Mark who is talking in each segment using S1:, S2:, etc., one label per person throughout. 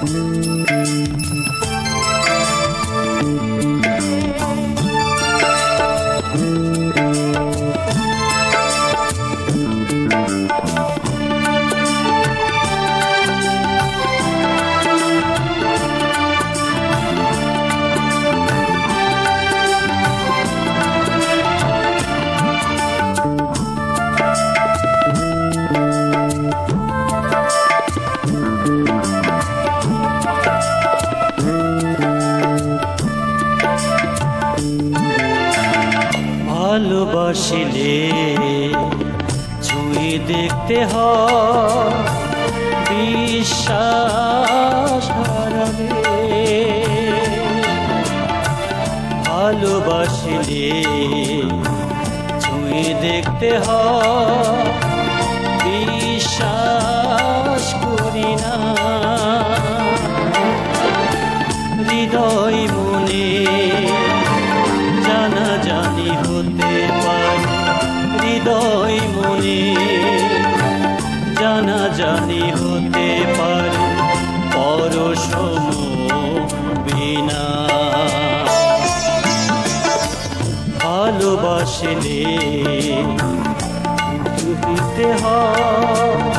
S1: Thank you. ভালোবাসিলে ছুঁয়ে দেখতে হ বিশ্বাস ভালোবাসিলে ছুঁয়ে দেখতে হ বিশ্বাস হৃদয় মনে। জানা জানি হতে পারে পরশম বিনা। ভালোবাসলে দিতে হয়।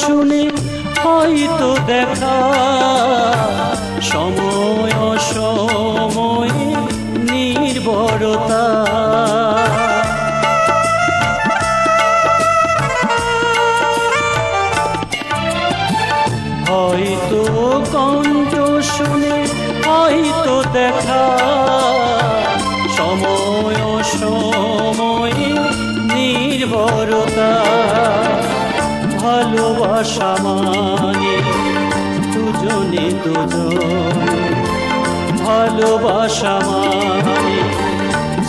S1: শুনে হয়তো দেখা। সময় সময় নির্ভরতা হয়তো কণ্ঠ শুনে হয়তো দেখা। সময় সময় নির্ভরতা ভালোবাসা মানে দুজনে দুজন। ভালোবাসা মানে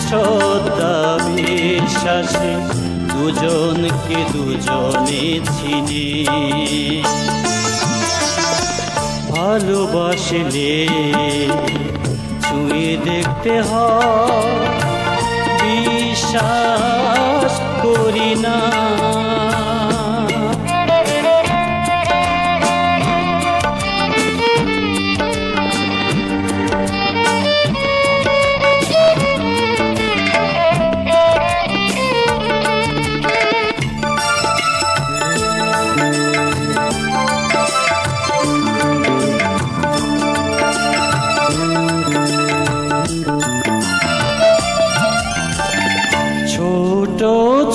S1: শ্রদ্ধা বিশ্বাসে দুজনকে দুজনে চিনি। ভালোবাসলে ছুঁয়ে দেখতে হয়, বিশ্বাস করি না।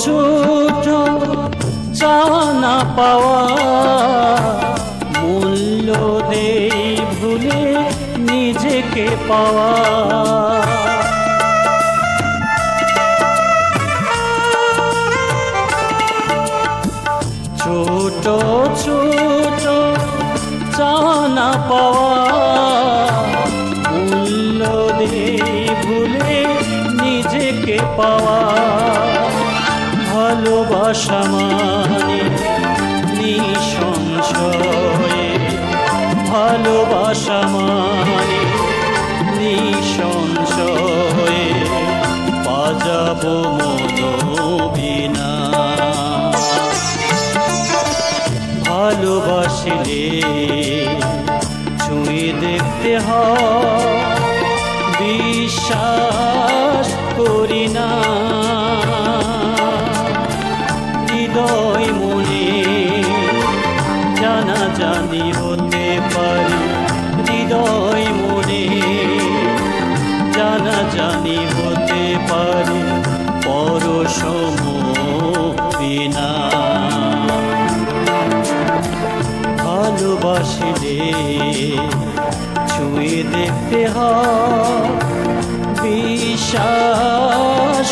S1: ছোট চানা পাওয়া মূল্য দেই ভুলে নিজেকে পাওয়া। ছোট ছোট চানা পাওয়া মূল্য দেই ভুলে নিজেকে পাওয়া। ভালোবাসা মানে নিঃসংশয়ে। ভালোবাসা মানে নিঃসংশয়ে। বাজাবো মনোবিনা। ভালোবাসিলে ছুঁয়ে দেখতে হয়। বিশ্বাস করি না। জানা হতে পারে হৃদয় মনে। জানা জানি হতে পারে পরশম বিনা। ভালোবাসা ভালোবাসিলে ছুঁয়ে দেখতে হয়, বিশ্বাস